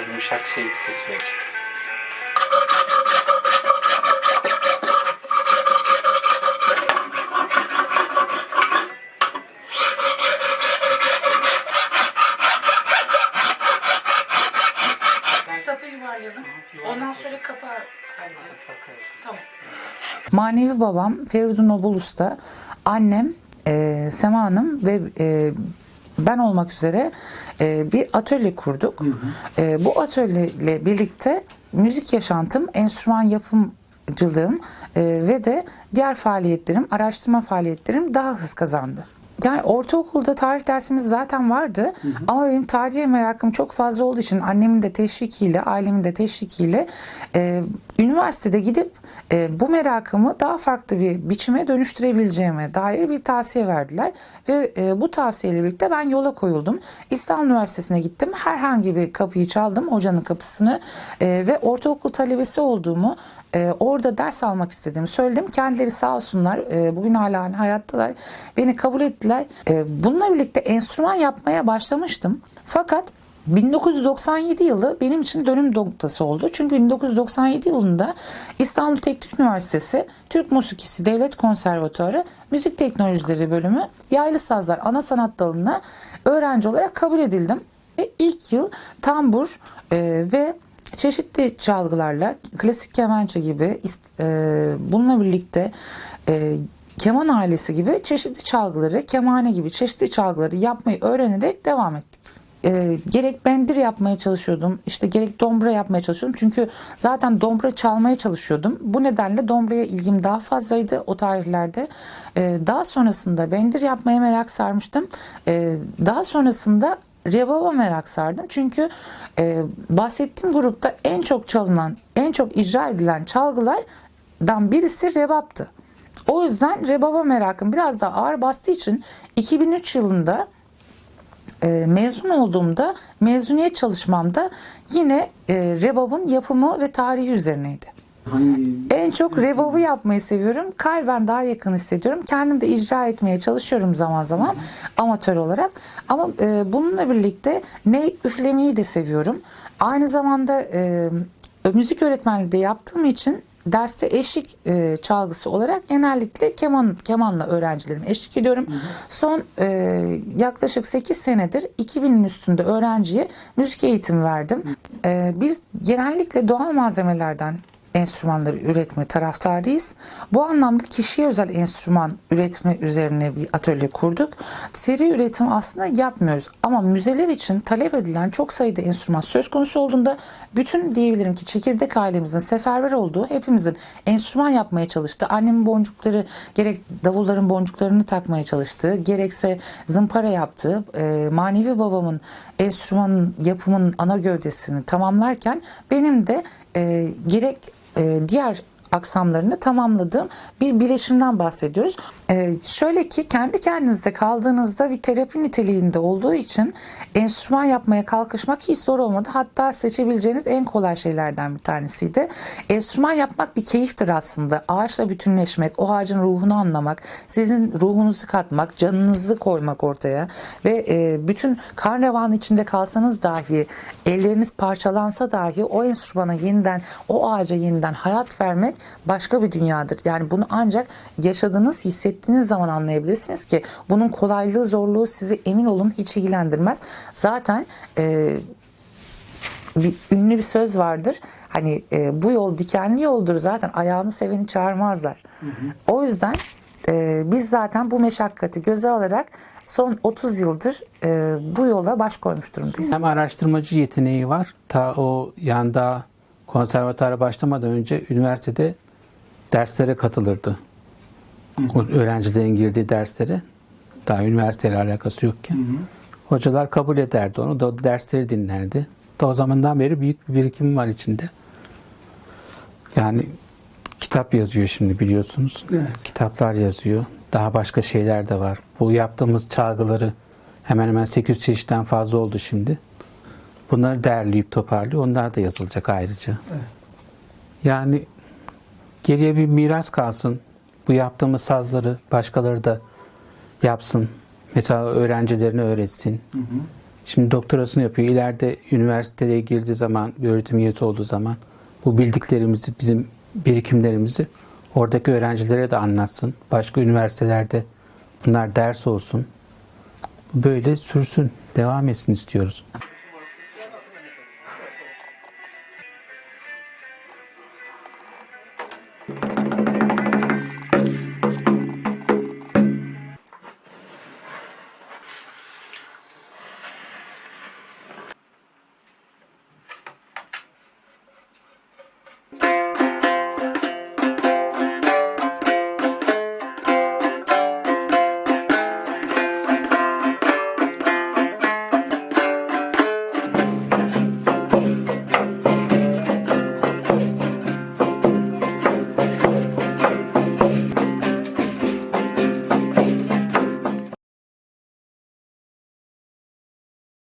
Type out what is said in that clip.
yumuşak şey bir ses verecek. Sapı. Ondan sonra kapağı Tamam. Manevi babam Feridun Nobul Usta, annem e, Sema Hanım ve e, ben olmak üzere e, bir atölye kurduk. E, bu atölyeyle birlikte müzik yaşantım, enstrüman yapımcılığım e, ve de diğer faaliyetlerim, araştırma faaliyetlerim daha hız kazandı. Yani ortaokulda tarih dersimiz zaten vardı ama benim tarihe merakım çok fazla olduğu için annemin de teşvikiyle, ailemin de teşvikiyle e, üniversitede gidip e, bu merakımı daha farklı bir biçime dönüştürebileceğime dair bir tavsiye verdiler ve e, bu tavsiyeyle birlikte ben yola koyuldum. İstanbul Üniversitesi'ne gittim. Herhangi bir kapıyı çaldım, hocanın kapısını e, ve ortaokul talebesi olduğumu, e, orada ders almak istediğimi söyledim. Kendileri sağ olsunlar, e, bugün hala hani hayattalar. Beni kabul ettiler. E, bununla birlikte enstrüman yapmaya başlamıştım. Fakat 1997 yılı benim için dönüm noktası oldu. Çünkü 1997 yılında İstanbul Teknik Üniversitesi Türk Musikisi Devlet Konservatuarı Müzik Teknolojileri Bölümü Yaylı Sazlar Ana Sanat Dalı'na öğrenci olarak kabul edildim. Ve ilk yıl tambur e, ve çeşitli çalgılarla klasik kemençe gibi e, bununla birlikte e, keman ailesi gibi çeşitli çalgıları, kemane gibi çeşitli çalgıları yapmayı öğrenerek devam ettik. E, gerek bendir yapmaya çalışıyordum, işte gerek dombra yapmaya çalışıyordum. Çünkü zaten dombra çalmaya çalışıyordum. Bu nedenle dombraya ilgim daha fazlaydı o tarihlerde. E, daha sonrasında bendir yapmaya merak sarmıştım. E, daha sonrasında Rebaba merak sardım. Çünkü e, bahsettiğim grupta en çok çalınan, en çok icra edilen çalgılardan birisi rebaptı. O yüzden rebaba merakım biraz daha ağır bastığı için 2003 yılında e, mezun olduğumda mezuniyet çalışmamda yine e, rebabın yapımı ve tarihi üzerineydi. Hangi En çok rebabı yapmayı seviyorum. Kalben daha yakın hissediyorum. Kendim de icra etmeye çalışıyorum zaman zaman amatör olarak. Ama e, bununla birlikte ne üflemeyi de seviyorum. Aynı zamanda e, müzik öğretmenliği de yaptığım için derste eşlik e, çalgısı olarak genellikle keman kemanla öğrencilerime eşlik ediyorum. Son e, yaklaşık 8 senedir 2000'in üstünde öğrenciye müzik eğitimi verdim. E, biz genellikle doğal malzemelerden enstrümanları üretme taraftarıyız. Bu anlamda kişiye özel enstrüman üretme üzerine bir atölye kurduk. Seri üretim aslında yapmıyoruz ama müzeler için talep edilen çok sayıda enstrüman söz konusu olduğunda bütün diyebilirim ki çekirdek ailemizin seferber olduğu hepimizin enstrüman yapmaya çalıştığı, annemin boncukları gerek davulların boncuklarını takmaya çalıştığı, gerekse zımpara yaptığı, e, manevi babamın enstrümanın yapımının ana gövdesini tamamlarken benim de e, gerek diğer aksamlarını tamamladığım bir bileşimden bahsediyoruz. Ee, şöyle ki kendi kendinize kaldığınızda bir terapi niteliğinde olduğu için enstrüman yapmaya kalkışmak hiç zor olmadı. Hatta seçebileceğiniz en kolay şeylerden bir tanesiydi. Enstrüman yapmak bir keyiftir aslında. Ağaçla bütünleşmek, o ağacın ruhunu anlamak, sizin ruhunuzu katmak, canınızı koymak ortaya ve e, bütün karnavalın içinde kalsanız dahi, elleriniz parçalansa dahi o enstrümana yeniden, o ağaca yeniden hayat vermek başka bir dünyadır. Yani bunu ancak yaşadığınız, hissettiğiniz zaman anlayabilirsiniz ki bunun kolaylığı, zorluğu sizi emin olun hiç ilgilendirmez. Zaten e, bir ünlü bir söz vardır. Hani e, bu yol dikenli yoldur zaten ayağını seveni çağırmazlar. O yüzden e, biz zaten bu meşakkati göze alarak son 30 yıldır e, bu yola baş koymuş durumdayız. Hem araştırmacı yeteneği var. Ta o yanda konservatuara başlamadan önce üniversitede derslere katılırdı. O öğrencilerin girdiği derslere. Daha üniversiteyle alakası yokken. Hocalar kabul ederdi onu da dersleri dinlerdi. Da o zamandan beri büyük bir birikim var içinde. Yani kitap yazıyor şimdi biliyorsunuz. Evet. Kitaplar yazıyor. Daha başka şeyler de var. Bu yaptığımız çalgıları hemen hemen 800 çeşitten fazla oldu şimdi. Bunları derleyip toparlıyor. Onlar da yazılacak ayrıca. Yani geriye bir miras kalsın. Bu yaptığımız sazları başkaları da yapsın. Mesela öğrencilerine öğretsin. Şimdi doktorasını yapıyor. İleride üniversiteye girdiği zaman, bir öğretim üyesi olduğu zaman bu bildiklerimizi, bizim birikimlerimizi oradaki öğrencilere de anlatsın. Başka üniversitelerde bunlar ders olsun. Böyle sürsün, devam etsin istiyoruz.